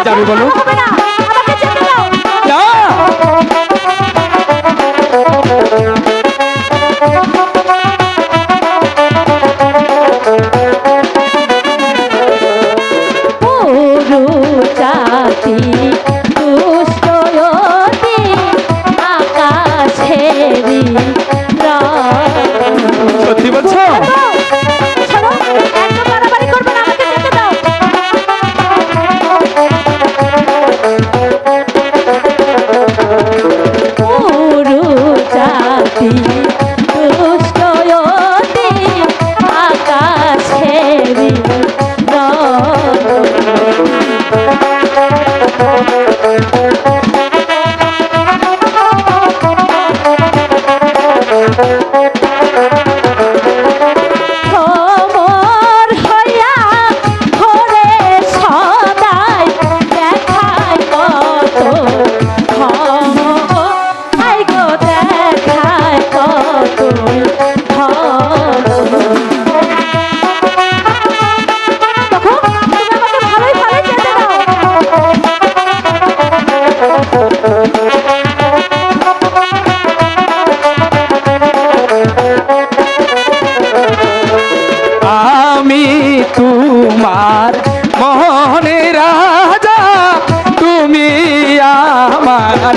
কোথায় যাবে বলো। না। আমার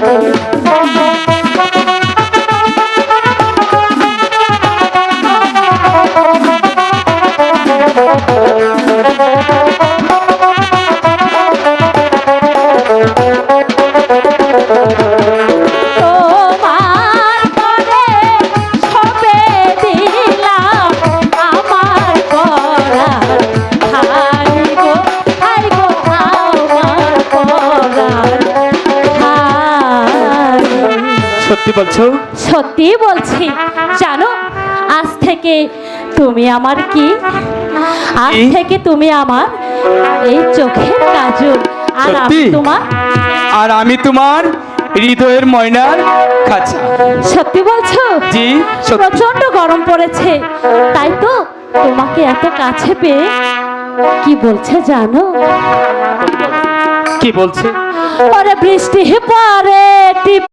thank you. সত্যি বলছো? সত্যি বলছি। জানো আজ থেকে তুমি আমার কি? আজ থেকে তুমি আমার এই চোখের কাজল। আর আমি তোমার আর আমি তোমার হৃদয়ের ময়নার খাঁচা। সত্যি বলছো? জি প্রচণ্ড গরম পড়েছে। তাই তো তোমাকে এত কাছে পেয়ে কি বলছে জানো? কি বলছে? ওরে বৃষ্টি পরে টিপ